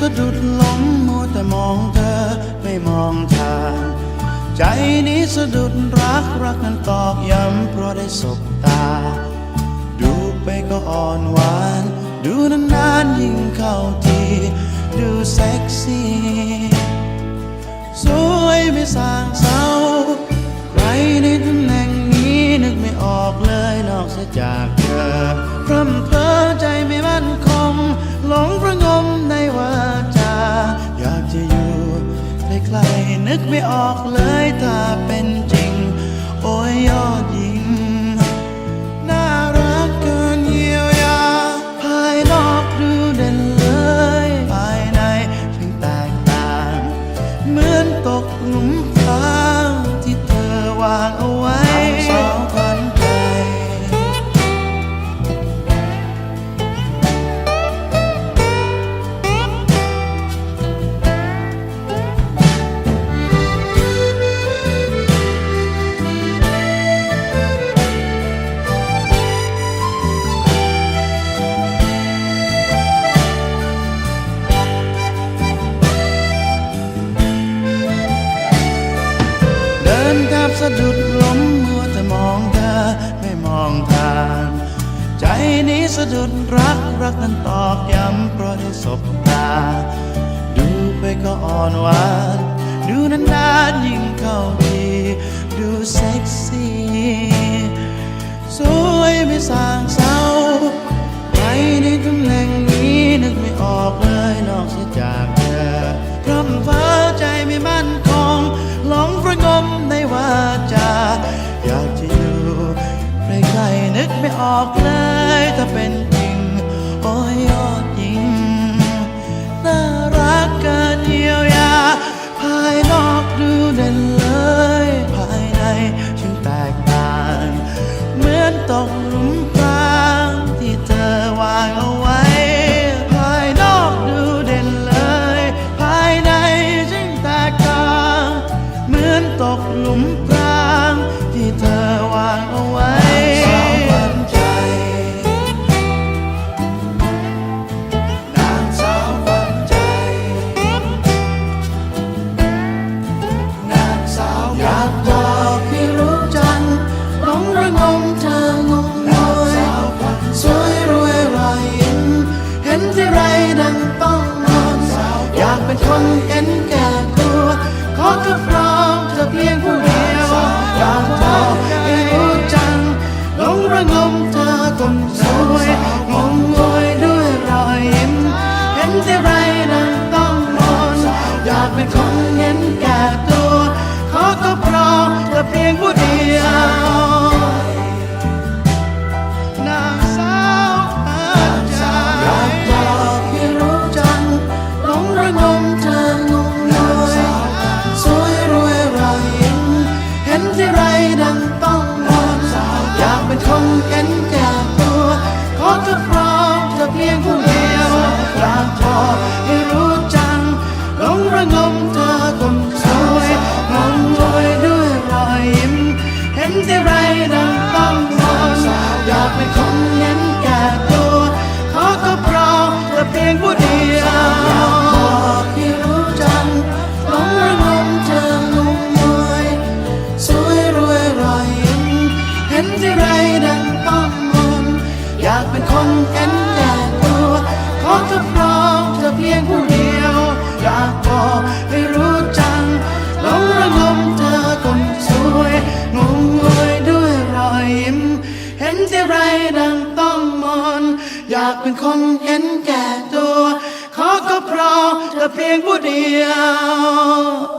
สะดุดล้มมัวแต่มองเธอไม่มองทาง ใจนี้สะดุดรักรักนั้นตอกย้ำเพราะได้สบตา ดูไปก็อ่อนหวาน ดูนานๆยิ่งเข้าที ดูเซ็กซี่สวยไม่สางเศร้าใครในตำแหน่งนี้นึกไม่ออกเลยนอกเสียจากเธอพร่ำเพอใจไม่มั่นคงหลงประงม ใกล้ๆนึกไม่ออกเลยถ้า สะดุดล้มมัวแต่มองเธอไม่มองทาง ใจนี้สะดุดรักรักนั้นตอกย้ำเพราะได้สบตา ดูไปก็อ่อนหวาน ดูนานๆยิ่งเข้าทีดูเซ็กซี่สวยไม่สางเศร้าใครในตำแหน่งนี้นึกไม่ออกเลยนอกเสีย ไม่ออกเลยถ้าเป็นจริง โอ้ย ส ตัวเขอก็พราะเธอเพียงผู้เดียวอยากบอกให้รู้จังหลงระงมเธองงงวยสวยรวยรอยยิ้มเห็นที่ไรดังต้องมนอยากเป็นคนเห็นแก่ตัวเขอเธอพร้อมเธอเพียงผู้เดียวอยากบอกให้รู้จังหลงระงมเธอคนสวยงงงวยด้วยรอยยิ้มเห็นที่ไรดังากเป็นคนเห็นแก่ตัว ขอก็เพราะเธอเพียงผู้เดียว